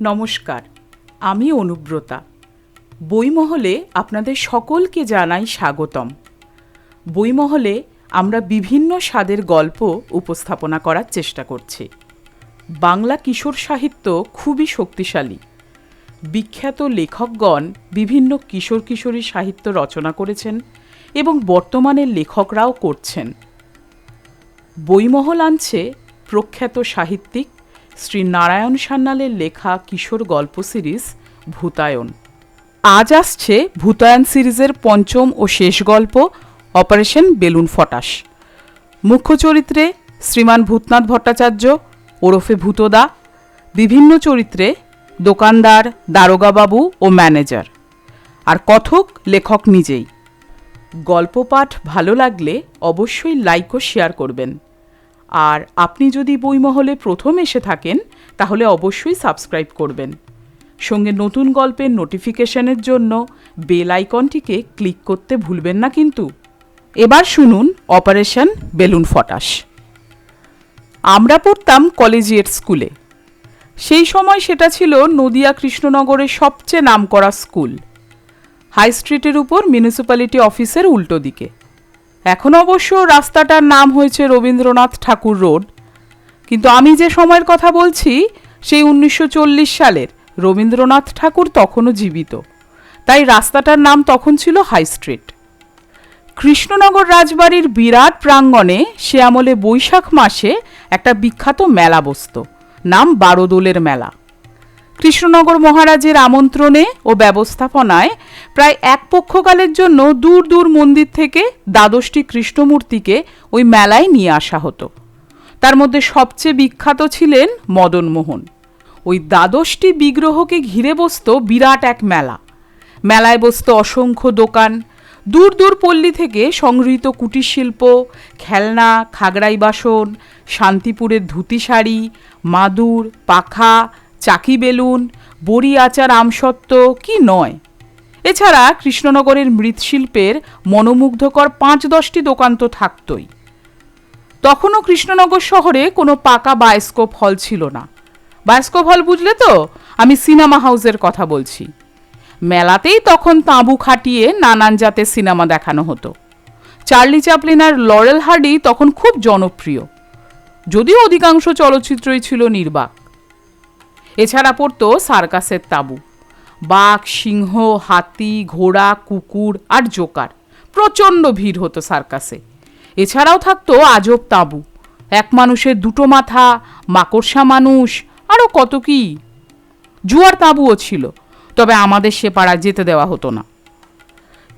নমস্কার, আমি অনুব্রতা। বইমহলে আপনাদের সকলকে জানাই স্বাগতম। বইমহলে আমরা বিভিন্ন স্বাদের গল্প উপস্থাপনা করার চেষ্টা করছি। বাংলা কিশোর সাহিত্য খুবই শক্তিশালী। বিখ্যাত লেখকগণ বিভিন্ন কিশোর কিশোরী সাহিত্য রচনা করেছেন এবং বর্তমানের লেখকরাও করছেন। বইমহল আনছে প্রখ্যাত সাহিত্যিক শ্রী নারায়ণ সান্যালের লেখা কিশোর গল্প সিরিজ, ভূতায়ন। আজ আসছে ভূতায়ন সিরিজের পঞ্চম ও শেষ গল্প, অপারেশন বেলুন ফটাস। মুখ্য চরিত্রে শ্রীমান ভূতনাথ ভট্টাচার্য, ওরফে ভূতদা। বিভিন্ন চরিত্রে দোকানদার, দারোগাবাবু ও ম্যানেজার। আর কথক, লেখক নিজেই। গল্প পাঠ ভালো লাগলে অবশ্যই লাইক ও শেয়ার করবেন। আর আপনি যদি বইমহলে প্রথম এসে থাকেন, তাহলে অবশ্যই সাবস্ক্রাইব করবেন। সঙ্গে নতুন গল্পের নোটিফিকেশনের জন্য বেল আইকনটিকে ক্লিক করতে ভুলবেন না কিন্তু। এবার শুনুন অপারেশন বেলুন ফটাস। আমরা পড়তাম কলেজিয়েট স্কুলে। সেই সময় সেটা ছিল নদিয়া কৃষ্ণনগরের সবচেয়ে নামকরা স্কুল। হাই স্ট্রিটের উপর মিউনিসিপ্যালিটি অফিসের উল্টো দিকে। এখন অবশ্য রাস্তাটার নাম হয়েছে রবীন্দ্রনাথ ঠাকুর রোড। কিন্তু আমি যে সময়ের কথা বলছি, সেই উনিশশো চল্লিশ সালের রবীন্দ্রনাথ ঠাকুর তখনও জীবিত। তাই রাস্তাটার নাম তখন ছিল হাই স্ট্রিট। কৃষ্ণনগর রাজবাড়ির বিরাট প্রাঙ্গণে সে আমলে বৈশাখ মাসে একটা বিখ্যাত মেলা বসত। নাম বারোদোলের মেলা। কৃষ্ণনগর মহারাজের আমন্ত্রণে ও ব্যবস্থাপনায় প্রায় এক পক্ষকালের জন্য দূর দূর মন্দির থেকে দ্বাদশটি কৃষ্ণমূর্তিকে ওই মেলায় নিয়ে আসা হতো। তার মধ্যে সবচেয়ে বিখ্যাত ছিলেন মদনমোহন। ওই দ্বাদশটি বিগ্রহকে ঘিরে বসত বিরাট এক মেলা। মেলায় বসত অসংখ্য দোকান, দূর দূর পল্লী থেকে সংগৃহীত কুটির শিল্প খেলনা, খাগড়াই বাসন, শান্তিপুরের ধুতি শাড়ি, মাদুর, পাখা চাকি বেলুন, বড়ি আচার আমসত্ত্ব, কি নয়? এছাড়া কৃষ্ণনগরের মৃৎশিল্পের মনোমুগ্ধকর পাঁচ দশটি দোকান তো থাকতই। তখনও কৃষ্ণনগর শহরে কোনো পাকা বায়োস্কোপ হল ছিল না। বায়োস্কোপ হল বুঝলে তো? আমি সিনেমা হাউসের কথা বলছি। মেলাতেই তখন তাঁবু খাটিয়ে নানান জাতের সিনেমা দেখানো হতো। চার্লি চ্যাপলিন আর লরেল হার্ডি তখন খুব জনপ্রিয়। যদিও অধিকাংশ চলচ্চিত্রই ছিল নির্বাক। এছাড়া পড়তো সার্কাসের তাঁবু। বাঘ, সিংহ, হাতি, ঘোড়া, কুকুর আর জোকার। প্রচণ্ড ভিড় হতো সার্কাসে। এছাড়াও থাকতো আজব তাঁবু। এক মানুষের দুটো মাথা, মাকড়সা মানুষ, আরও কত কি? জুয়ার তাঁবুও ছিল, তবে আমাদের সে পাড়া যেতে দেওয়া হতো না।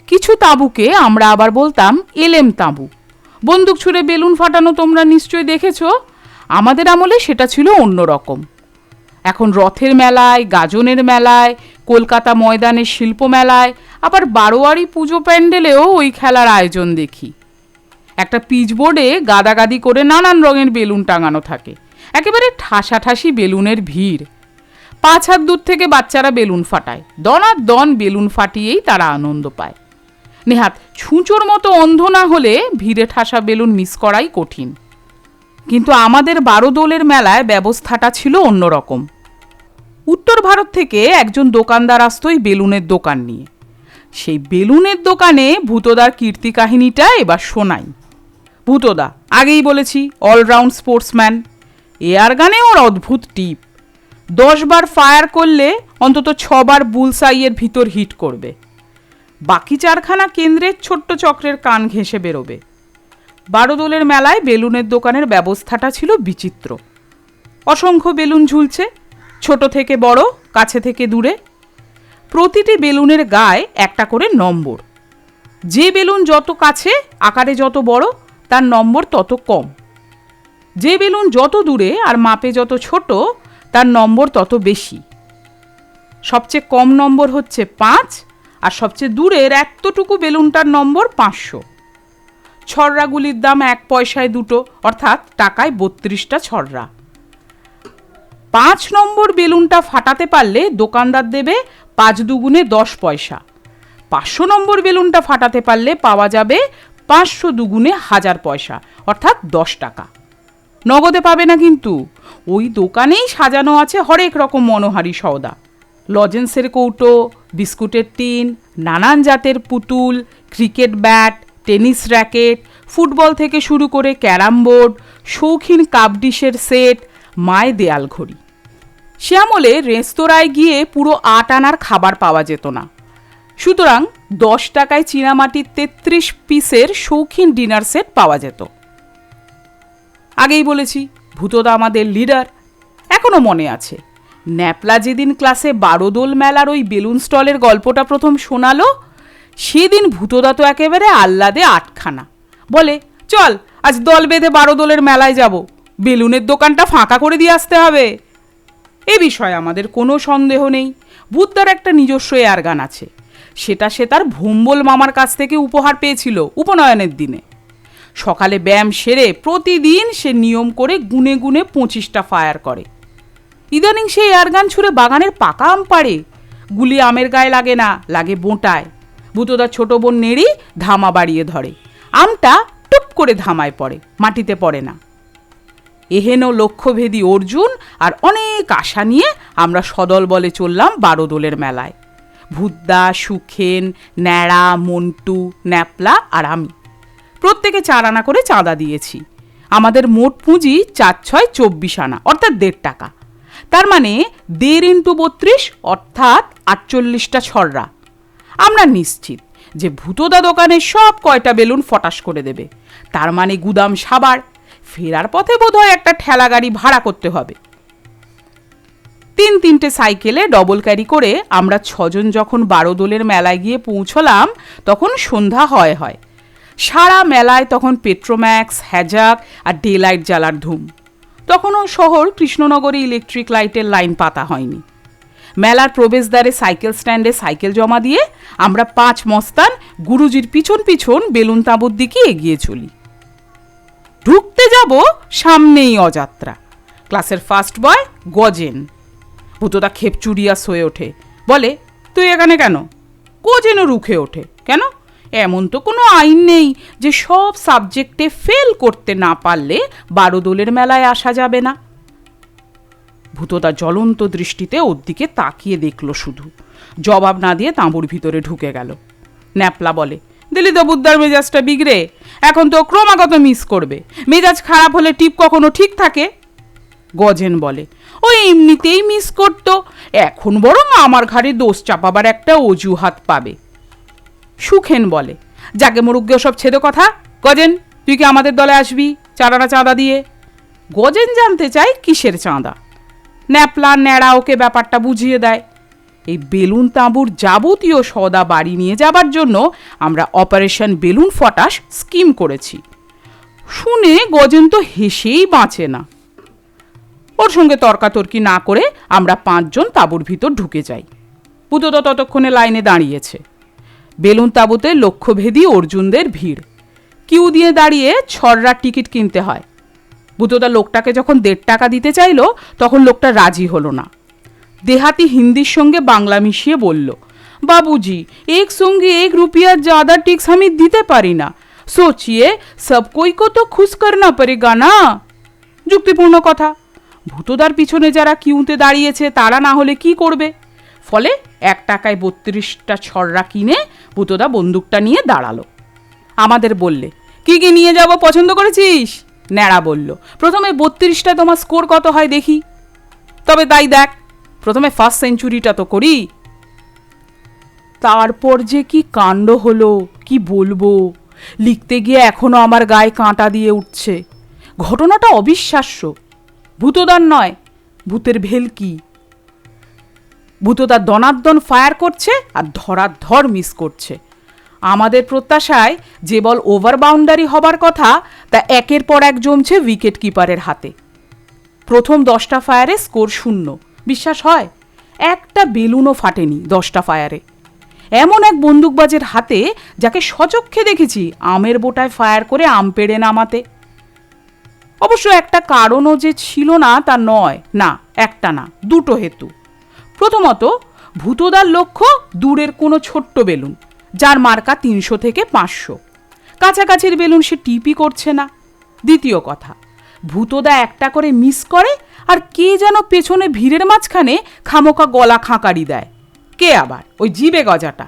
কিছু তাঁবুকে আমরা আবার বলতাম এলেম তাঁবু। বন্দুক ছুঁড়ে বেলুন ফাটানো তোমরা নিশ্চয়ই দেখেছ? আমাদের আমলে সেটা ছিল অন্যরকম এখন রথের মেলায়, গাজনের মেলায়, কলকাতা ময়দানের শিল্প মেলায়, আবার বারোয়ারি পুজো প্যান্ডেলেও ওই খেলার আয়োজন দেখি। একটা পিচবোর্ডে গাদাগাদি করে নানান রঙের বেলুন টাঙানো থাকে। একেবারে ঠাসাঠাসি বেলুনের ভিড়। পাঁচ হাত দূর থেকে বাচ্চারা বেলুন ফাটায়। দনার দন বেলুন ফাটিয়েই তারা আনন্দ পায়। নেহাত ছুঁচোর মতো অন্ধ না হলে ভিড়ে ঠাসা বেলুন মিস করাই কঠিন। কিন্তু আমাদের বারো দোলের মেলায় ব্যবস্থাটা ছিল অন্যরকম। উত্তর ভারত থেকে একজন দোকানদার আসতো এই বেলুনের দোকান নিয়ে। সেই বেলুনের দোকানে ভূতদার কীর্তি কাহিনীটা এবার শোনাই। ভূতদা, আগেই বলেছি অলরাউন্ড স্পোর্টসম্যান এয়ার গানে ওর অদ্ভুত টিপ। দশবার ফায়ার করলে অন্তত ছবার বুলসাইয়ের ভিতর হিট করবে। বাকি চারখানা কেন্দ্রের ছোট্ট চক্রের কান ঘেঁষে বেরোবে। বারোদোলের মেলায় বেলুনের দোকানের ব্যবস্থাটা ছিল বিচিত্র। অসংখ্য বেলুন ঝুলছে, ছোট থেকে বড়, কাছে থেকে দূরে। প্রতিটি বেলুনের গায়ে একটা করে নম্বর। যে বেলুন যত কাছে, আকারে যত বড়, তার নম্বর তত কম। যে বেলুন যত দূরে আর মাপে যত ছোট, তার নম্বর তত বেশি। সবচেয়ে কম নম্বর হচ্ছে পাঁচ, আর সবচেয়ে দূরের এতটুকু বেলুনটার নম্বর পাঁচশো। ছড়রাগুলির দাম এক পয়সায় দুটো, অর্থাৎ টাকায় বত্রিশটা ছড়রা পাঁচ নম্বর বেলুনটা ফাটাতে পারলে দোকানদার দেবে পাঁচ দুগুণে দশ পয়সা। পাঁচশো নম্বর বেলুনটা ফাটাতে পারলে পাওয়া যাবে পাঁচশো দুগুণে হাজার পয়সা, অর্থাৎ দশ টাকা। নগদে পাবে না কিন্তু। ওই দোকানেই সাজানো আছে হরেক রকম মনোহারি সওদা। লজেন্সের কৌটো, বিস্কুটের টিন, নানান জাতের পুতুল, cricket bat tennis racket, football থেকে শুরু করে ক্যারাম বোর্ড, শৌখিন কাপ ডিশের সেট, মায় দেয়াল ঘড়ি। সে আমলে রেস্তোরাঁয় গিয়ে পুরো আট আনার খাবার পাওয়া যেত না। সুতরাং দশ টাকায় চীনামাটির তেত্রিশ পিসের শৌখিন ডিনার সেট পাওয়া যেত। আগেই বলেছি, ভূতদা আমাদের লিডার এখনও মনে আছে। ন্যাপলা যেদিন ক্লাসে বারোদোল মেলার ওই বেলুন স্টলের গল্পটা প্রথম শোনালো সেদিন ভূতদা তো একেবারে আহ্লাদে আটখানা। বলে, চল, আজ দল বেঁধে বারোদোলের মেলায় যাব। বেলুনের দোকানটা ফাঁকা করে দিয়ে আসতে হবে। এ বিষয়ে আমাদের কোনো সন্দেহ নেই। বুদ্ধর একটা নিজস্ব এয়ার গান আছে। সেটা সে তার ভম্বল মামার কাছ থেকে উপহার পেয়েছিল উপনয়নের দিনে। সকালে ব্যায়াম সেরে প্রতিদিন সে নিয়ম করে গুনে গুনে পঁচিশটা ফায়ার করে। ইদানিং সে এয়ারগান ছুঁড়ে বাগানের পাকা আম পাড়ে। গুলি আমের গায়ে লাগে না, লাগে বোঁটায়। বুতোদার ছোট বোন নেড়ি ধামা বাড়িয়ে ধরে। আমটা টুপ করে ধামায় পড়ে, মাটিতে পড়ে না। এহেন লক্ষ্যভেদী অর্জুন আর অনেক আশা নিয়ে আমরা সদল বলে চললাম বারোদোলের মেলায়। ভুদ্দা সুখেন, ন্যাড়া, মন্টু, ন্যাপলা আর আমি। প্রত্যেকে চার আনা করে চাঁদা দিয়েছি। আমাদের মোট পুঁজি চার ছয় চব্বিশ আনা, অর্থাৎ দেড় টাকা। তার মানে দেড় ইন্টু বত্রিশ, অর্থাৎ আটচল্লিশটা ছড়রা। আমরা নিশ্চিত যে ভূতদা দোকানে সব কয়টা বেলুন ফটাস করে দেবে। তার মানে গুদাম সাবার। ফেরার পথে বোধহয় একটা ঠেলা গাড়ি ভাড়া করতে হবে। তিন তিনটে সাইকেলে ডবল ক্যারি করে আমরা ছজন যখন বারো দোলের মেলায় গিয়ে পৌঁছলাম, তখন সন্ধ্যা হয় হয়। সারা মেলায় তখন পেট্রোম্যাক্স, হ্যাজাক আর ডে লাইট জ্বালার ধুম। তখনও শহর কৃষ্ণনগরে ইলেকট্রিক লাইটের লাইন পাতা হয়নি। মেলার প্রবেশদ্বারে সাইকেল স্ট্যান্ডে সাইকেল জমা দিয়ে আমরা পাঁচ মস্তান, গুরুজির পিছন পিছন বেলুন তাঁবুর দিকে এগিয়ে চলি। ঢুকতে যাব সামনেই অযাত্রা। ক্লাসের ফার্স্ট বয় গজেন। ভূতদা খেপ চুরিয়া হয়ে ওঠে। বলে, তুই এখানে কেন? গজেন রুখে ওঠে। কেন? এমন তো কোনো আইন নেই যে সব সাবজেক্টে ফেল করতে না পারলে বারোদোলের মেলায় আসা যাবে না। ভূতদা জ্বলন্ত দৃষ্টিতে ওর দিকে তাকিয়ে দেখল শুধু। জবাব না দিয়ে তাঁবুর ভিতরে ঢুকে গেল। ন্যাপলা বলে, দিলি তো বুদ্ধার মেজাজটা বিগড়ে। এখন তো ক্রমাগত মিস করবে। মেজাজ খারাপ হলে টিপ কখনো ঠিক থাকে? গজেন বলে, ও এমনিতেই মিস করতো। এখন বরং আমার ঘাড়ে দোষ চাপাবার একটা অজুহাত পাবে। সুখেন বলে, যাকে মুরুগ্গে সব ছেদে কথা। গজেন, তুই কি আমাদের দলে আসবি চাঁদাটা চাঁদা দিয়ে? গজেন জানতে চাই কিসের চাঁদা। ন্যাপলা, ন্যাড়া ওকে ব্যাপারটা বুঝিয়ে দেয়। এই বেলুন তাঁবুর যাবতীয় সদা বাড়ি নিয়ে যাবার জন্য আমরা অপারেশন বেলুন ফটাস স্কিম করেছি। শুনে গজেন তো হেসেই বাঁচে না। ওর সঙ্গে তর্কাতর্কি না করে আমরা পাঁচজন তাঁবুর ভিতর ঢুকে যাই। তো ততক্ষণে লাইনে দাঁড়িয়েছে। বেলুন তাঁবুতে লক্ষ্যভেদী অর্জুনদের ভিড়। কিউ দিয়ে দাঁড়িয়ে ছড়রার টিকিট কিনতে হয়। বুতোদা লোকটাকে যখন দেড় টাকা দিতে চাইলো, তখন লোকটা রাজি হলো না। দেহাতি হিন্দির সঙ্গে বাংলা মিশিয়ে বলল, বাবুজি, এক সঙ্গে এক রুপিয়া জ্যাদা টিক্স আমি দিতে পারি না। সোচিয়ে সব কই কো তো খুশ করনা পড়েগা না যুক্তিপূর্ণ কথা। ভূতদার পিছনে যারা কিউতে দাঁড়িয়েছে, তারা না হলে কি করবে? ফলে এক টাকায় বত্রিশটা ছড়রা কিনে ভূতদা বন্দুকটা নিয়ে দাঁড়াল। আমাদের বললে, কি কি নিয়ে যাব, পছন্দ করেছিস? ন্যাড়া বলল, প্রথমে বত্রিশটা তোমার স্কোর কত হয় দেখি। তবে তাই দেখ, প্রথমে ফার্স্ট সেঞ্চুরিটা তো করি। তারপর যে কি কাণ্ড হলো, কি বলব? লিখতে গিয়ে এখনও আমার গায়ে কাঁটা দিয়ে উঠছে। ঘটনাটা অবিশ্বাস্য। ভূতদান নয়, ভূতের ভেলকি ভূতদার দনার্দন ফায়ার করছে আর ধরার ধর মিস করছে। আমাদের প্রত্যাশায় যে বল ওভার বাউন্ডারি হবার কথা, তা একের পর এক জমছে উইকেট কিপারের হাতে। প্রথম দশটা ফায়ারে স্কোর শূন্য। বিশ্বাস হয়? একটা বেলুনও ফাটেনি দশটা ফায়ারে। এমন এক বন্দুকবাজের হাতে, যাকে সচক্ষে দেখেছি আমের বোটায় ফায়ার করে আম পেড়ে নামাতে। অবশ্য একটা কারণও যে ছিল না, তা নয়। না, একটা না, দুটো হেতু। প্রথমত, ভূতদার লক্ষ্য দূরের কোনো ছোট্ট বেলুন। যার মার্কা তিনশো থেকে পাঁচশো। কাছাকাছির বেলুন সে টিপি করছে না। দ্বিতীয় কথা, ভূতদা একটা করে মিস করে আর কে যেন পেছনে ভিড়ের মাঝখানে খামোকা গলা খাঁকারি দেয়। কে আবার? ওই জিবে গজাটা।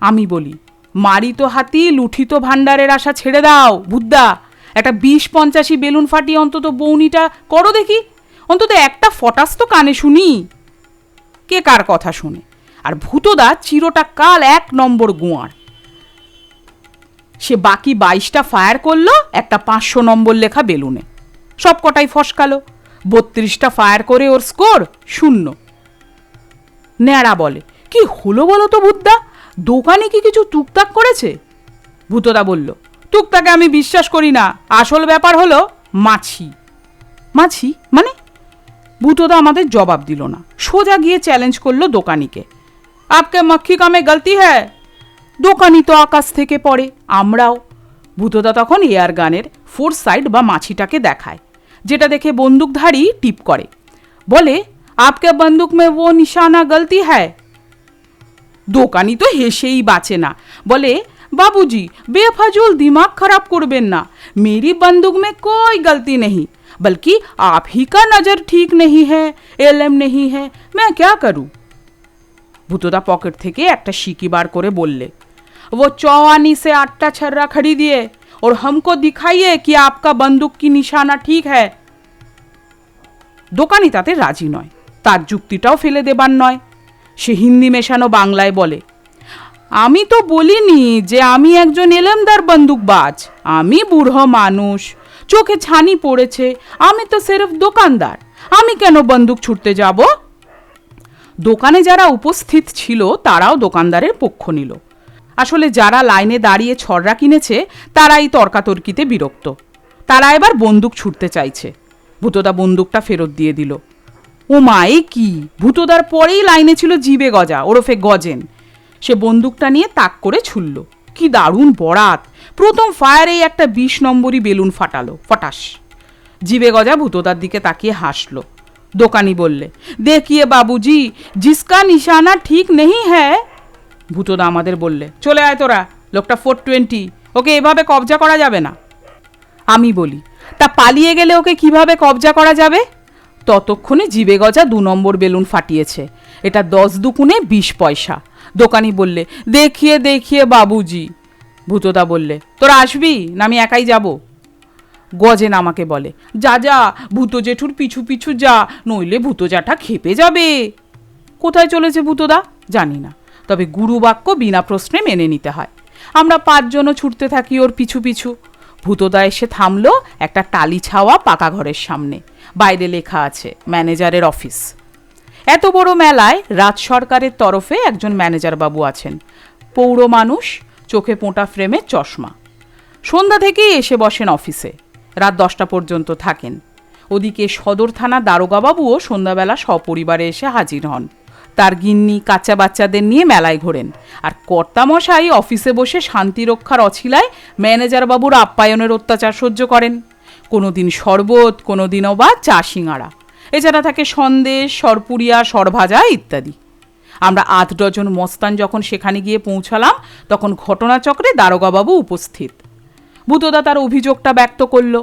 আমি বলি, মারিত হাতি লুঠিত ভাণ্ডারের আশা ছেড়ে দাও, বুদ্ধা। একটা বিশ পঞ্চাশি বেলুন ফাটিয়ে অন্তত বৌনিটা করো দেখি। অন্তত একটা ফটাস তো কানে শুনি। কে কার কথা শুনে? আর ভূতদা চিরটা কাল এক নম্বর গুয়ার সে বাকি বাইশটা ফায়ার করল, একটা পাঁচশো নম্বর লেখা বেলুনে। সব কটাই ফসকালো। বত্রিশটা ফায়ার করে ওর স্কোর শূন্য। ন্যাড়া বলে, কি হলো বলো তো বুদ্ধা দোকানে কি কিছু টুকটাক করেছে? ভূতদা বলল, টুকটাকে আমি বিশ্বাস করি না। আসল ব্যাপার হলো মাছি। মাছি? মানে? ভূতদা আমাদের জবাব দিল না। সোজা গিয়ে চ্যালেঞ্জ করল দোকানিকে। আপকে মক্খি কামে গলতি হ্যাঁ দোকানি তো আকাশ থেকে পড়ে আমরাও ভূতদা তখন এয়ার গানের ফোর সাইড বা মাছিটাকে দেখায় যেটা দেখে বন্দুকধারী টিপ করে বলে আপকে বন্দুক মে ও নিশানা গলতি হ্যায় দোকানি তো হেসেই বাঁচে না বলে বাবুজি বেফাজুল দিমাগ খারাপ করবেন না मेरी बंदूक में कोई गलती नहीं बल्कि आप ही का नज़र ठीक नहीं है एलएम नहीं है मैं क्या करूं ভূতদা পকেট থেকে একটা সিকি বার করে বললে वो चौवानी से आट्टा छर्रा खरीदिए और हमको दिखाइए कि आपका बंदूक की निशाना ठीक है দোকানি তাতে রাজি নয় তার যুক্তিটাও ফেলে দেবার নয় সে হিন্দি মেশানো বাংলায় বলে আমি তো বলিনি যে আমি একজন এলেমদার বন্দুকবাজ আমি বুড়ো মানুষ চোখে ছানি পড়েছে আমি তো সেরফ দোকানদার আমি কেন বন্দুক ছুটতে যাব দোকানে যারা উপস্থিত ছিল, তারাও দোকানদারের পক্ষ নিল। আসলে যারা লাইনে দাঁড়িয়ে ছড়রা কিনেছে, তারাই তর্কাতর্কিতে বিরক্ত। তারা এবার বন্দুক ছুটতে চাইছে। ভূতদা বন্দুকটা ফেরত দিয়ে দিল। ও মায়ে কি? ভূতদার পরেই লাইনে ছিল জিবে গজা, ওরফে গজেন। সে বন্দুকটা নিয়ে তাক করে ছুলল কি দারুণ বরাত! প্রথম ফায়ারেই একটা বিশ নম্বরই বেলুন ফাটালো, ফটাস। জিবে গজা ভূতদার দিকে তাকিয়ে হাসলো। দোকানি বললে, দেখিয়ে বাবুজি, জিসকা নিশানা ঠিক নেই হ্যাঁ? ভূতদা আমাদের বললে, চলে আয় তোরা, লোকটা ফোর টোয়েন্টি, ওকে এভাবে কবজা করা যাবে না। আমি বলি, তা পালিয়ে গেলে ওকে কীভাবে কবজা করা যাবে? ততক্ষণে জিবে গজা দু নম্বর বেলুন ফাটিয়েছে, এটা দশ দুকুনে বিশ পয়সা। দোকানি বললে, দেখিয়ে দেখিয়ে বাবুজি। ভূতদা বললে, তোরা আসবি না আমি একাই যাব? গজেন আমাকে বলে, যা যা, ভূত জেঠুর পিছু পিছু যা, নইলে ভূতজাটা খেপে যাবে। কোথায় চলেছে ভূতদা? জানি না, তবে গুরু বাক্য বিনা প্রশ্নে মেনে নিতে হয়। আমরা পাঁচজনও ছুটতে থাকি ওর পিছু পিছু। ভূতদা এসে থামলো একটা টালি ছাওয়া পাকা ঘরের সামনে। বাইরে লেখা আছে, ম্যানেজারের অফিস। এত বড় মেলায় রাজ সরকারের তরফে একজন ম্যানেজার বাবু আছেন। পৌর মানুষ, চোখে পোঁটা ফ্রেমে চশমা। সন্ধ্যা থেকেই এসে বসেন অফিসে। রাত দশটা পর্যন্ত থাকেন। ওদিকে সদর থানা দারোগাবাবুও সন্ধ্যাবেলা সপরিবারে এসে হাজির হন। তার গিন্নি কাচ্চা বাচ্চাদের নিয়ে মেলায় ঘোরেন আর কর্তামশাই অফিসে বসে শান্তি রক্ষার অছিলায় ম্যানেজারবাবুর আপ্যায়নের অত্যাচার সহ্য করেন। কোনো দিন শরবত কোনো দিনও বা চা সিঙাড়া। এছাড়া থাকে সন্দেশ সরপুরিয়া সরভাজা ইত্যাদি। আমরা আধ ডজন মস্তান যখন সেখানে গিয়ে পৌঁছালাম, তখন ঘটনাচক্রে দারোগাবাবু উপস্থিত। ভূতদা তার অভিযোগটা ব্যক্ত করল।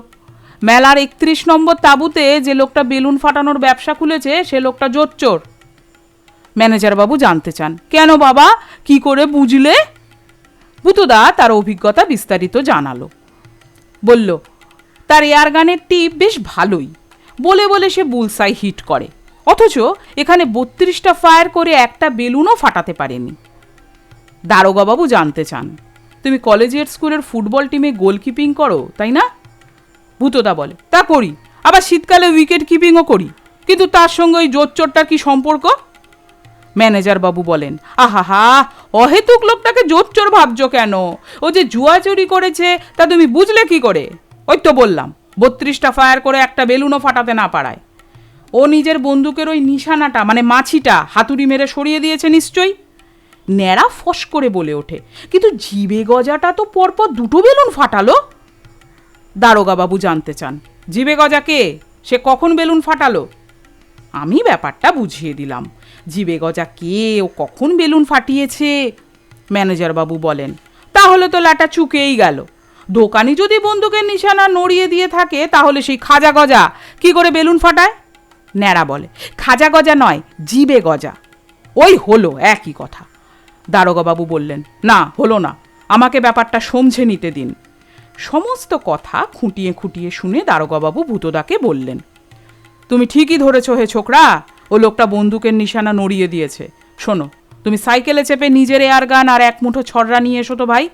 মেলার একত্রিশ নম্বর তাঁবুতে যে লোকটা বেলুন ফাটানোর ব্যবসা খুলেছে, সে লোকটা জোচ্চোর ম্যানেজার বাবু জানতে চান, কেন বাবা? কি করে বুঝলে? ভূতদা তার অভিজ্ঞতা বিস্তারিত জানালো। বলল, তার এয়ারগানের টিপ বেশ ভালোই। বলে বলে সে বুলসাই হিট করে। অথচ এখানে বত্রিশটা ফায়ার করে একটা বেলুনও ফাটাতে পারেনি। দারোগাবাবু জানতে চান তুমি কলেজের স্কুলের ফুটবল টিমে গোলকিপিং করো, তাই না? ভূতদা বলে। তা করি, আবার শীতকালে উইকেট কিপিংও করি। কিন্তু তার সঙ্গে ওই জোচ্চোরটার কি সম্পর্ক? ম্যানেজার বাবু বলেন, আহা অহেতুক লোকটাকে জোচ্চোর ভাবছ কেন? ও যে জুয়া চুরি করেছে, তা তুমি বুঝলে কি করে? ওই তো বললাম, বত্রিশটা ফায়ার করে একটা বেলুনও ফাটাতে না পারায়। ও নিজের বন্দুকের ওই নিশানাটা মানে মাছিটা, হাতুড়ি মেরে সরিয়ে দিয়েছে নিশ্চয়ই? ন্যাড়া ফস করে বলে ওঠে। কিন্তু জিবে গজাটা তো পরপর দুটো বেলুন ফাটালো। দারোগাবাবু জানতে চান, জিবে গজা কে? সে কখন বেলুন ফাটালো? আমি ব্যাপারটা বুঝিয়ে দিলাম, জিবে গজা কে ও কখন বেলুন ফাটিয়েছে? ম্যানেজার বাবু বলেন, তাহলে তো লাটা চুকেই গেল। দোকানি যদি বন্দুকের নিশানা নড়িয়ে দিয়ে থাকে, তাহলে সেই খাজা গজা কি করে বেলুন ফাটায়? ন্যাড়া বলে, খাজা গজা নয়, জিবে গজা। ওই হলো, একই কথা। দারোগাবাবু বললেন, না, হলো না। আমাকে ব্যাপারটা সমঝে নিতে দিন। সমস্ত কথা খুঁটিয়ে খুঁটিয়ে শুনে দারোগাবাবু ভূতদাকে বললেন, তুমি ঠিকই ধরেছ হে ছোকরা, ও লোকটা বন্দুকের নিশানা নড়িয়ে দিয়েছে। শোনো, তুমি সাইকেলে চেপে নিজের এয়ার গান আর এক মুঠো ছড়রা নিয়ে এসো তো ভাই।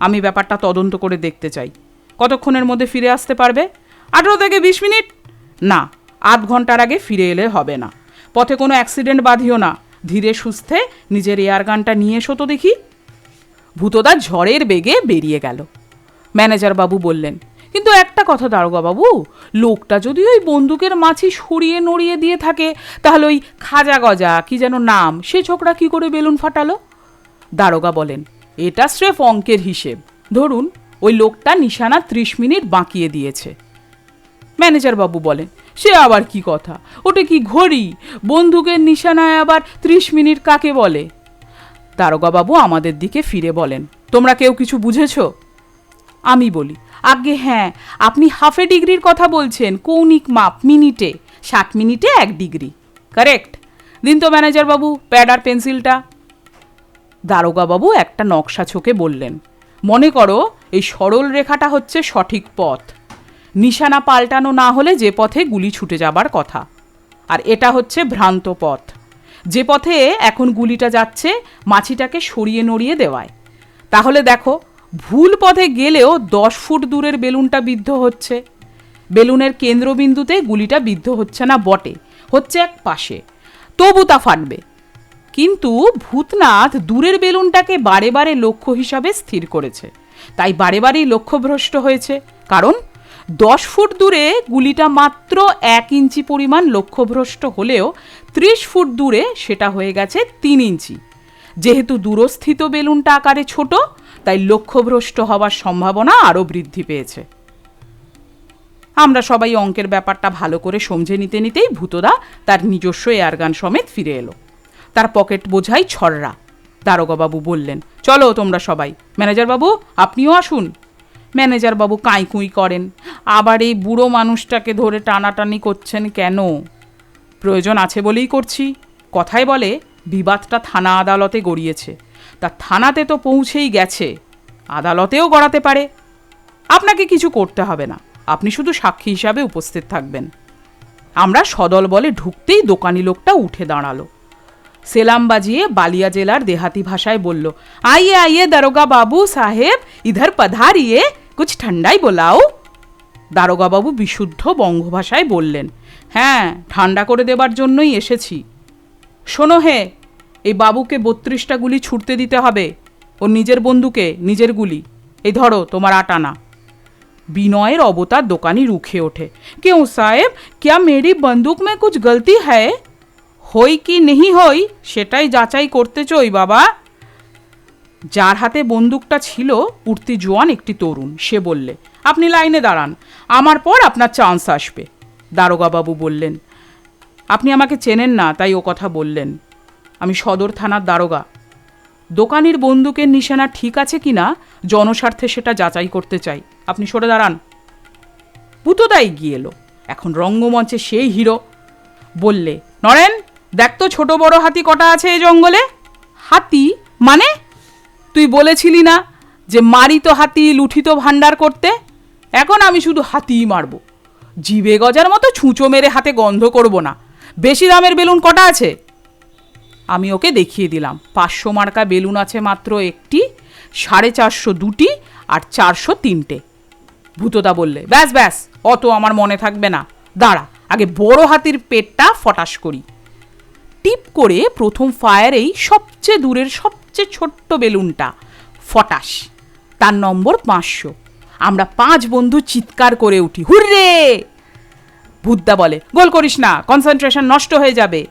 আমি ব্যাপারটা তদন্ত করে দেখতে চাই। কতক্ষণের মধ্যে ফিরে আসতে পারবে? আঠেরো থেকে বিশ মিনিট? না, আধ ঘণ্টার আগে ফিরে এলে হবে না। পথে কোনো অ্যাক্সিডেন্ট বাঁধিও না। ধীরে সুস্থে নিজের এয়ার গানটা নিয়ে এসো তো দেখি। ভূতদা ঝড়ের বেগে বেরিয়ে গেল। ম্যানেজার বাবু বললেন, কিন্তু একটা কথা দারোগা বাবু, লোকটা যদি ওই বন্দুকের মাছি সরিয়ে নড়িয়ে দিয়ে থাকে, তাহলে ওই খাজা গজা কি যেন নাম, সে ছোকরা কি করে বেলুন ফাটালো? দারোগা বলেন, এটা স্রেফ অঙ্কের হিসেব। ধরুন, ওই লোকটা নিশানা ত্রিশ মিনিট বাঁকিয়ে দিয়েছে। ম্যানেজার বাবু বলেন সে আবার কি কথা? ওটা কি ঘড়ি? বন্দুকের নিশানায় আবার ত্রিশ মিনিট কাকে বলে? দারোগাবাবু আমাদের দিকে ফিরে বলেন, তোমরা কেউ কিছু বুঝেছ? আমি বলি আগে হ্যাঁ আপনি হাফে ডিগ্রির কথা বলছেন, কৌণিক মাপ, মিনিটে, ষাট মিনিটে এক ডিগ্রি। কারেক্ট। দিন তো ম্যানেজার বাবু, প্যাড আর পেন্সিলটা। দারোগাবাবু একটা নকশা ছকে বললেন, মনে করো, এই সরল রেখাটা হচ্ছে সঠিক পথ। নিশানা পাল্টানো না হলে যে পথে গুলি ছুটে যাবার কথা। আর এটা হচ্ছে ভ্রান্ত পথ। যে পথে এখন গুলিটা যাচ্ছে, মাছিটাকে সরিয়ে নড়িয়ে দেওয়ায়। তাহলে দেখো, ভুল পথে গেলেও দশ ফুট দূরের বেলুনটা বিদ্ধ হচ্ছে। বেলুনের কেন্দ্রবিন্দুতে গুলিটা বিদ্ধ হচ্ছে না বটে, হচ্ছে এক পাশে। তবু তা ফাটবে। কিন্তু ভূতনাথ দূরের বেলুনটাকে বারে বারে লক্ষ্য হিসাবে স্থির করেছে। তাই বারে বারেই লক্ষ্যভ্রষ্ট হয়েছে। কারণ দশ ফুট দূরে গুলিটা মাত্র এক ইঞ্চি পরিমাণ লক্ষ্যভ্রষ্ট হলেও ত্রিশ ফুট দূরে সেটা হয়ে গেছে তিন ইঞ্চি। যেহেতু দূরস্থিত বেলুনটা আকারে ছোট, তাই লক্ষ্যভ্রষ্ট হওয়ার সম্ভাবনা আরও বৃদ্ধি পেয়েছে। আমরা সবাই অঙ্কের ব্যাপারটা ভালো করে সমঝে নিতে নিতেই ভূতদা তার নিজস্ব এয়ারগান সমেত ফিরে এলো। তার পকেট বোঝাই ছড়রা। দারোগাবাবু বললেন, চলো তোমরা সবাই। ম্যানেজার বাবু আপনিও আসুন। ম্যানেজার বাবু কাঁইকুই করেন। আবার এই বুড়ো মানুষটাকে ধরে টানাটানি করছেন কেন? প্রয়োজন আছে বলেই করছি। কথায় বলে, বিবাদটা থানা আদালতে গড়িয়েছে। তা থানাতে তো পৌঁছেই গেছে। আদালতেও গড়াতে পারে। আপনাকে কিছু করতে হবে না। আপনি শুধু সাক্ষী হিসাবে উপস্থিত থাকবেন। আমরা সদল বলে ঢুকতেই দোকানি লোকটা উঠে দাঁড়াল। সেলাম বাজিয়ে বালিয়া জেলার দেহাতি ভাষায় বলল, আইয়ে আইয়ে দারোগা বাবু সাহেব, ইধার পধারিয়ে, কুছ ঠান্ডাই বোলাও। দারোগা বাবু বিশুদ্ধ বঙ্গভাষায় বললেন হ্যাঁ ঠান্ডা করে দেবার জন্যই এসেছি। শোনো হে, এই বাবুকে বত্রিশটা গুলি ছুটতে দিতে হবে, ও নিজের বন্দুকে নিজের গুলি। এই ধরো, তোমার আটানা। বিনয়ের অবতার দোকানি রুখে ওঠে, কেউ সাহেব, ক্যা মেরি বন্দুক মে কুছ গলতি হ্যায়? হই কি নেহি হই, সেটাই যাচাই করতে চই বাবা। যার হাতে বন্দুকটা ছিল উঠতি জোয়ান একটি তরুণ, সে বললে, আপনি লাইনে দাঁড়ান, আমার পর আপনার চান্স আসবে। দারোগাবাবু বললেন, আপনি আমাকে চেনেন না, তাই ও কথা বললেন। আমি সদর থানার দারোগা। দোকানির বন্দুকের নিশানা ঠিক আছে কি না, জনস্বার্থে সেটা যাচাই করতে চাই। আপনি সরে দাঁড়ান। পুতোদা এগিয়ে এলো। এখন রঙ্গমঞ্চে সেই হিরো। বললে, নরেন দেখ তো ছোট বড় হাতি কটা আছে এই জঙ্গলে। হাতি? মানে? তুই বলেছিলি না যে মারি তো হাতি, লুঠিত ভাণ্ডার করতে? এখন আমি শুধু হাতিই মারবো। জিবে গজার মতো ছুঁচো মেরে হাতে গন্ধ করব না। বেশি দামের বেলুন কটা আছে? আমি ওকে দেখিয়ে দিলাম। পাঁচশো মার্কা বেলুন আছে মাত্র একটি, সাড়ে চারশো দুটি আর চারশো তিনটে। ভূতদা বললে, ব্যাস ব্যাস, অত আমার মনে থাকবে না। দাঁড়া, আগে বড় হাতির পেটটা ফটাস করি। টিপ করে প্রথম ফায়ারেই সবচেয়ে দূরের সবচেয়ে ছোট্ট বেলুনটা, ফটাস। তার নম্বর পাঁচশো। আমরা পাঁচ বন্ধু চিৎকার করে উঠি, হুররে! ভূতদা বলে, গোল করিস না কনসেন্ট্রেশন নষ্ট হয়ে যাবে।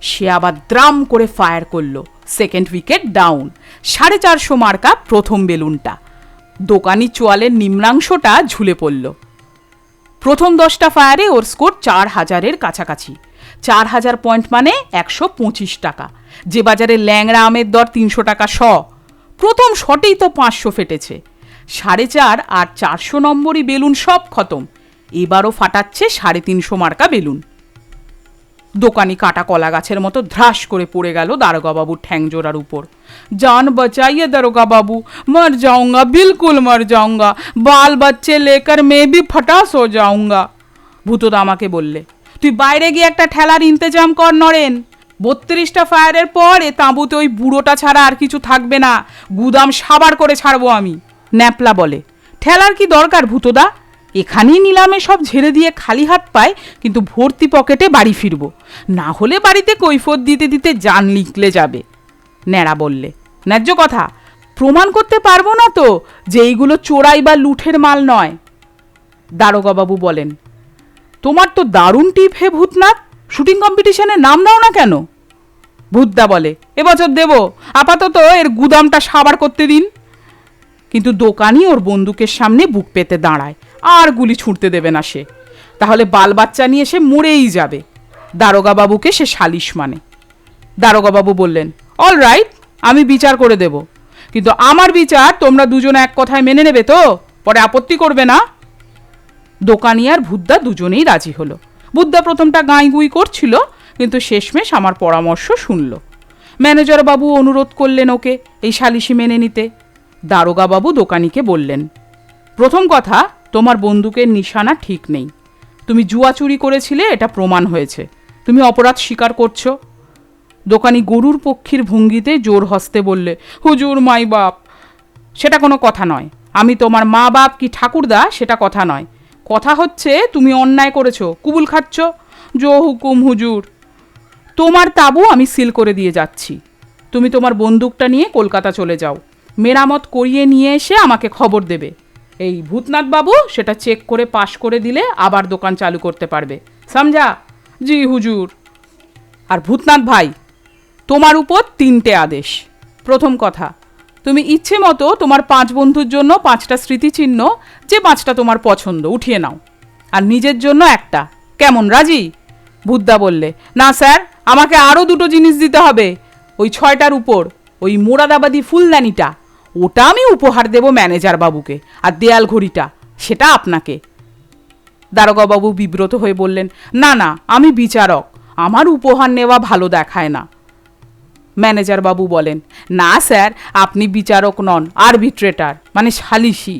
সে আবার দ্রাম করে ফায়ার করল সেকেন্ড উইকেট ডাউন সাড়ে চারশো মার্কা প্রথম বেলুনটা। দোকানি চোয়ালের নিম্নাংশটা ঝুলে পড়ল। প্রথম দশটা ফায়ারে ওর স্কোর চার হাজারের কাছাকাছি। চার হাজার পয়েন্ট মানে একশো পঁচিশ টাকা। যে বাজারে ল্যাংড়া আমের দর তিনশো টাকা শ। প্রথম শটেই তো পাঁচশো ফেটেছে। সাড়ে চার আর চারশো নম্বরই বেলুন সব খতম। এবারও ফাটাচ্ছে সাড়ে তিনশো মার্কা বেলুন। দোকানি কাটা কলা গাছের মতো ধ্রাস করে পড়ে গেল দারোগাবাবুর ঠ্যাংজোড়ার উপর। জান বাঁচাইয়ে দারোগাবাবু, মর যাওঙ্গা, বিলকুল মর যাওঙ্গা। বাল বাচ্চে লেকার মেয়ে বি ফটাস হো যাওঙ্গা। ভূতদা আমাকে বললে তুই বাইরে গিয়ে একটা ঠেলার ইন্তেজাম কর, নরেন। বত্রিশটা ফায়ারের পর এ তাঁবুতে ওই বুড়োটা ছাড়া আর কিছু থাকবে না। গুদাম সাবার করে ছাড়বো আমি, ন্যাপলা বলে। ঠেলার কি দরকার ভূতদা? এখানেই নিলামে সব ঝেড়ে দিয়ে খালি হাত পায়, কিন্তু ভর্তি পকেটে বাড়ি ফিরবো। না হলে বাড়িতে কৈফত দিতে দিতে যান লিখলে যাবে, ন্যাড়া বললে। ন্যায্য কথা, প্রমাণ করতে পারব না তো যে এইগুলো চোরাই বা লুঠের মাল নয়, দারোগাবাবু বলেন। তোমার তো দারুণ টিপ হে ভূতনাথ। শুটিং কম্পিটিশনে নাম দাও না কেন? ভূতদা বলে, এবছর দেব। আপাতত এর গুদামটা সাবার করতে দিন। কিন্তু দোকানি ওর বন্দুকের সামনে বুক পেতে দাঁড়ায়। আর গুলি ছুঁড়তে দেবে না সে। তাহলে বাল বাচ্চা নিয়ে সে মরেই যাবে। দারোগাবাবুকে সে সালিশ মানে। দারোগাবাবু বললেন অল রাইট আমি বিচার করে দেব। কিন্তু আমার বিচার তোমরা দুজনে এক কথায় মেনে নেবে তো? পরে আপত্তি করবে না? দোকানি আর ভুদ্দা দুজনেই রাজি হলো। বুদ্ধা প্রথমটা গাঁই গুই করছিল, কিন্তু শেষমেশ আমার পরামর্শ শুনল। ম্যানেজার বাবু অনুরোধ করলেন ওকে এই সালিশি মেনে নিতে। দারোগা বাবু দোকানিকে বললেন, প্রথম কথা, তোমার বন্দুকের নিশানা ঠিক নেই। তুমি জুয়া চুরি করেছিলে, এটা প্রমাণ হয়েছে। তুমি অপরাধ স্বীকার করছ। দোকানি গরুর পক্ষীর ভঙ্গিতে জোর হস্তে বললে, হুজুর, মাই বাপ, সেটা কোনো কথা নয়। আমি তোমার মা বাপ কি ঠাকুরদা, সেটা কথা নয়। কথা হচ্ছে, তুমি অন্যায় করেছ, কুবুল খাচ্ছ। জো হুকুম হুজুর, তোমার তাবু আমি সিল করে দিয়ে যাচ্ছি। তুমি তোমার বন্দুকটা নিয়ে কলকাতা চলে যাও। মেরামত করিয়ে নিয়ে এসে আমাকে খবর দেবে। এই ভূতনাথ বাবু সেটা চেক করে পাশ করে দিলে আবার দোকান চালু করতে পারবে। সমঝা জি হুজুর। আর ভূতনাথ ভাই, তোমার উপর তিনটে আদেশ। প্রথম কথা তুমি ইচ্ছে মতো তোমার পাঁচ বন্ধুর জন্য পাঁচটা স্মৃতিচিহ্ন, যে পাঁচটা তোমার পছন্দ, উঠিয়ে নাও। আর নিজের জন্য একটা। কেমন, রাজি? বুদ্ধা বললে, না স্যার, আমাকে আরও দুটো জিনিস দিতে হবে। ওই ছয়টার উপর, ওই মোরাদাবাদি ফুলদানিটা, ওটা আমি উপহার দেব ম্যানেজার বাবুকে, আর দেয়াল ঘড়িটা, সেটা আপনাকে। দারোগাবাবু বিব্রত হয়ে বললেন, না না, আমি বিচারক। আমার উপহার নেওয়া ভালো দেখায় না। ম্যানেজার বাবু বলেন, না, স্যার, আপনি বিচারক নন, আরবিট্রেটার মানে সালিসি।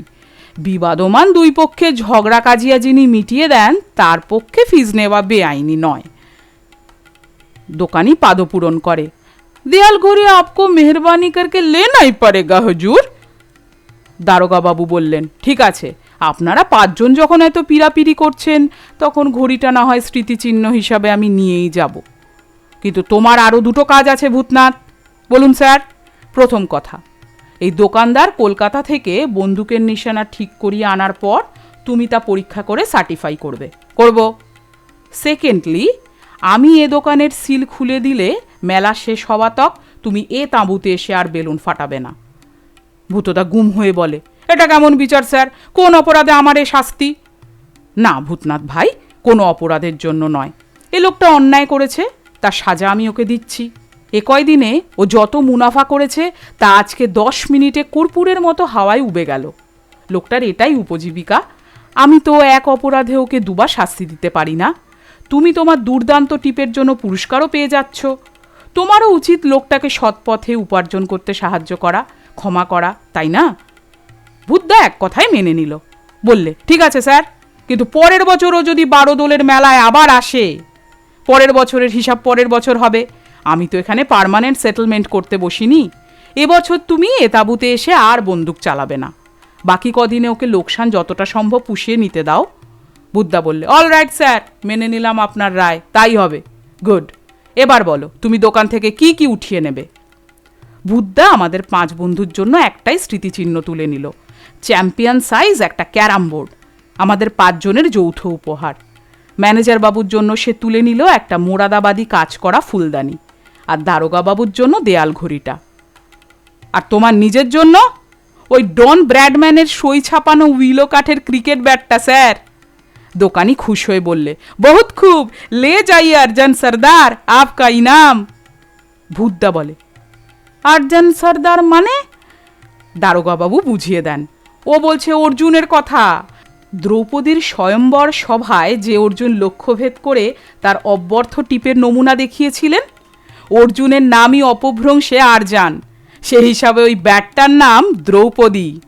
বিবাদমান দুই পক্ষে ঝগড়া কাজিয়া যিনি মিটিয়ে দেন, তার পক্ষে ফিজ নেওয়া বেআইনি নয়। দোকানি পাদপূরণ করে, দেয়াল ঘড়ি আপকো মেহরবানি করকে লেনাই পারেগা হুজুর? দারোগা বাবু বললেন, ঠিক আছে, আপনারা পাঁচজন যখন এত পিরাপিরি করছেন, তখন ঘড়িটা না হয় স্মৃতিচিহ্ন হিসাবে আমি নিয়েই যাব। কিন্তু তোমার আরও দুটো কাজ আছে ভূতনাথ। বলুন, স্যার। প্রথম কথা, এই দোকানদার কলকাতা থেকে বন্দুকের নিশানা ঠিক করিয়ে আনার পর তুমি তা পরীক্ষা করে সার্টিফাই করবে। করব। সেকেন্ডলি আমি এ দোকানের সিল খুলে দিলে মেলা শেষ হওয়া তক তুমি এ তাঁবুতে এসে আর বেলুন ফাটাবে না। ভূতদা গুম হয়ে বলে, এটা কেমন বিচার, স্যার? কোন অপরাধে আমার এ শাস্তি? না, ভূতনাথ ভাই, কোনো অপরাধের জন্য নয়। এ লোকটা অন্যায় করেছে। তার সাজা আমি ওকে দিচ্ছি। এ কয়দিনে ও যত মুনাফা করেছে, তা আজকে দশ মিনিটে কর্পূরের মতো হাওয়ায় উবে গেল। লোকটার এটাই উপজীবিকা। আমি তো এক অপরাধে ওকে দুবার শাস্তি দিতে পারি না। তুমি তোমার দুর্দান্ত টিপের জন্য পুরস্কারও পেয়ে যাচ্ছ। তোমারও উচিত লোকটাকে সৎপথে উপার্জন করতে সাহায্য করা, ক্ষমা করা, তাই না? বুদ্ধা এক কথায় মেনে নিল। বললে, ঠিক আছে, স্যার। কিন্তু পরের বছরও যদি বারো দোলের মেলায় আবার আসে পরের বছরের হিসাব পরের বছর হবে। আমি তো এখানে পার্মানেন্ট সেটেলমেন্ট করতে বসিনি। এবছর তুমি এ তাঁবুতে এসে আর বন্দুক চালাবে না। বাকি কদিনে ওকে লোকসান যতটা সম্ভব পুষিয়ে নিতে দাও। বুদ্ধা বললে অল রাইট স্যার মেনে নিলাম আপনার রায়, তাই হবে। গুড এবার বলো, তুমি দোকান থেকে কি কি উঠিয়ে নেবে? বুদ্ধা আমাদের পাঁচ বন্ধুর জন্য একটাই স্মৃতিচিহ্ন তুলে নিল। চ্যাম্পিয়ন সাইজ একটা ক্যারাম বোর্ড। আমাদের পাঁচজনের যৌথ উপহার। ম্যানেজার বাবুর জন্য সে তুলে নিল একটা মোরাদাবাদি কাজ করা ফুলদানি আর দারোগা বাবুর জন্য দেয়াল ঘড়িটা। আর তোমার নিজের জন্য? ওই ডন ব্র্যাডম্যানের সই ছাপানো উইলো কাঠের ক্রিকেট ব্যাটটা, স্যার। দোকানি খুশ হয়ে বললে, বহুত খুব, লে যাই আরজান সর্দার, আপকা ইনাম। ভূতদা বলে, আরজান সর্দার মানে? দারোগাবাবু বুঝিয়ে দেন, ও বলছে অর্জুনের কথা। দ্রৌপদীর স্বয়ম্বর সভায় যে অর্জুন লক্ষ্যভেদ করে তার অব্যর্থ টিপের নমুনা দেখিয়েছিলেন, অর্জুনের নামই অপভ্রংশে আর যান। সে হিসাবে ওই ব্যাটটার নাম দ্রৌপদী।